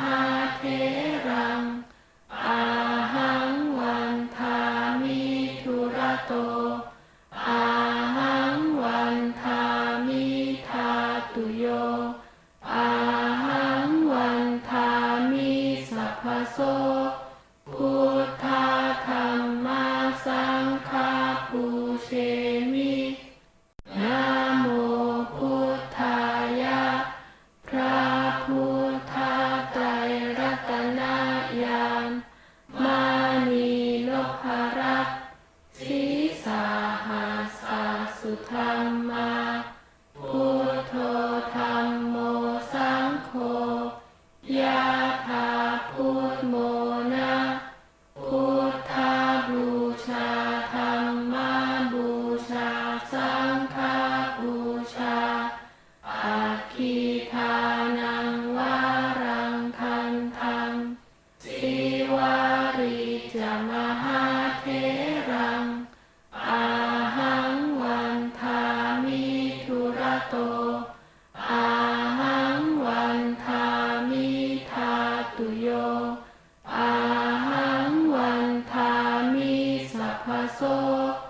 หาเทรังอาหังวันทามิทุระโตอาหังวันทามิทาตุโยอาหังวันทามิสัพพโส ธรรมาพุทโธธรรมโมสังโฆยะถาพุทโมนะพุทธาบูชาธรรมาบูชาสังฆาบูชาอาคีทานังวารังคันทังสิวาริจมหาเท อาหั